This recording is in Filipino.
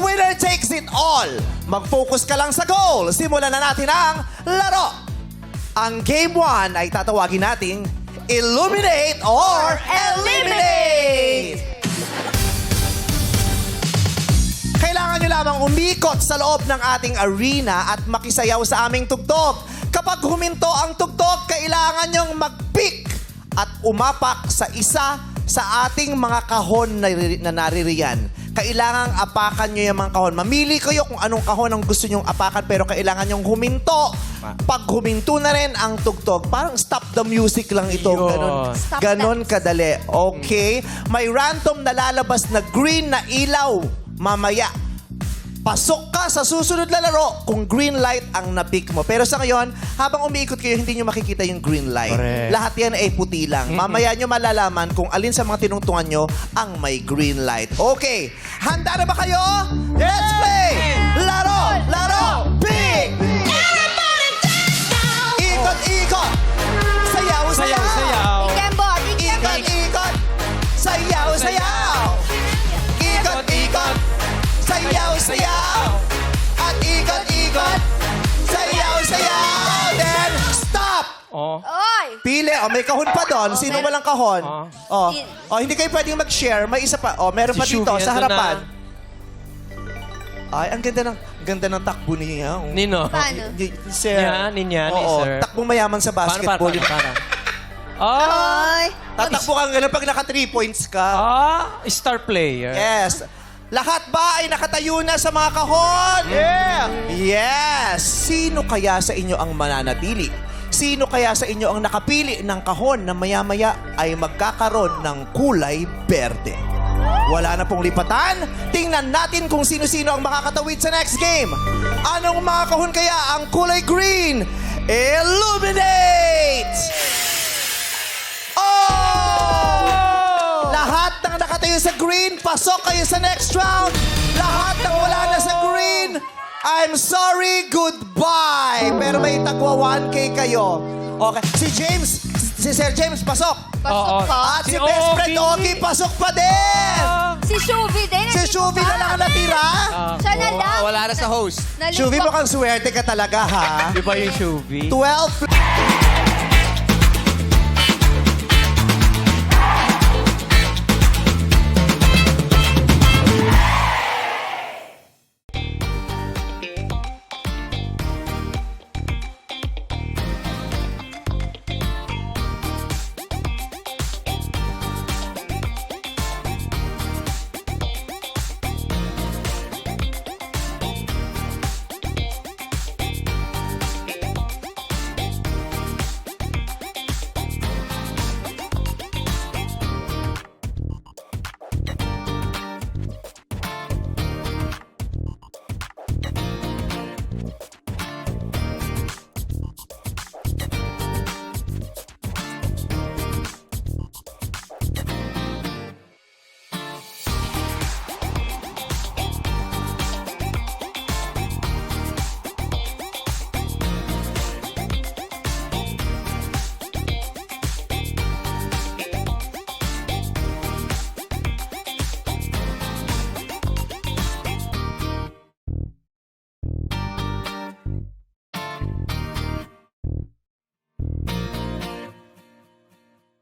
winner takes it all. Mag-focus ka lang sa goal. Simulan na natin ang laro. Ang game 1 ay tatawagin nating Illuminate or Eliminate! Kailangan nyo lamang umikot sa loob ng ating arena at makisayaw sa aming tugtog. Kapag huminto ang tugtog, kailangan nyong mag-pick at umapak sa isa sa ating mga kahon na, na naririyan. Kailangang apakan nyo yung mga kahon. Mamili kayo kung anong kahon ang gusto nyong apakan pero kailangan nyong huminto. Pag huminto na rin ang tugtog, parang stop the music lang ito. Yun. Ganon, Stop ganon kadali. Okay? May random na lalabas na green na ilaw mamaya. Pasok ka sa susunod na laro kung green light ang napick mo. Pero sa ngayon, habang umiikot kayo, hindi nyo makikita yung green light. Correct. Lahat yan ay puti lang. Mamaya nyo malalaman kung alin sa mga tinungtungan nyo ang may green light. Okay, handa na ba kayo? Let's play! Pili. Oh, may kahon pa doon. Sino meron- walang kahon? Ah. Oh. Sin- oh, hindi kayo pwedeng mag-share. May isa pa. Oh, meron Si pa dito sa nandun harapan. na. Ay, ang ganda ng ganda ng takbo niya. Oh. Nino. Paano? Y- y- sir. Yan, yan, yan, ni Oo, sir. takbong mayaman sa Paano, basketball. paano, paano? Ah! Oy! Tatakbo kang ganun pag naka 3 points ka. Ah! Star player. Yes. Lahat ba ay nakatayo na sa mga kahon? Yeah! Yes! Sino kaya sa inyo ang mananatili? Sino kaya sa inyo ang nakapili ng kahon na maya-maya ay magkakaroon ng kulay berde? Wala na pong lipatan. Tingnan natin kung sino-sino ang makakatawid sa next game. Anong mga kahon kaya ang kulay green? Illuminate! Oh! Lahat ng nakatayo sa green, pasok kayo sa next round. Lahat ng wala na sa green, I'm sorry, goodbye. Pero may tagwa 1K kayo. Okay. Si James, si Sir James, pasok. Pasok ka. At si Si Best Friend. Ogie, pasok pa din. Si Shubi din. Si pa. na lang ang natira. Ah, Siya na lang. Wala na sa host. Naligo. Shubi, mukhang swerte ka talaga, ha? Di ba yung Shubi? 12 listening.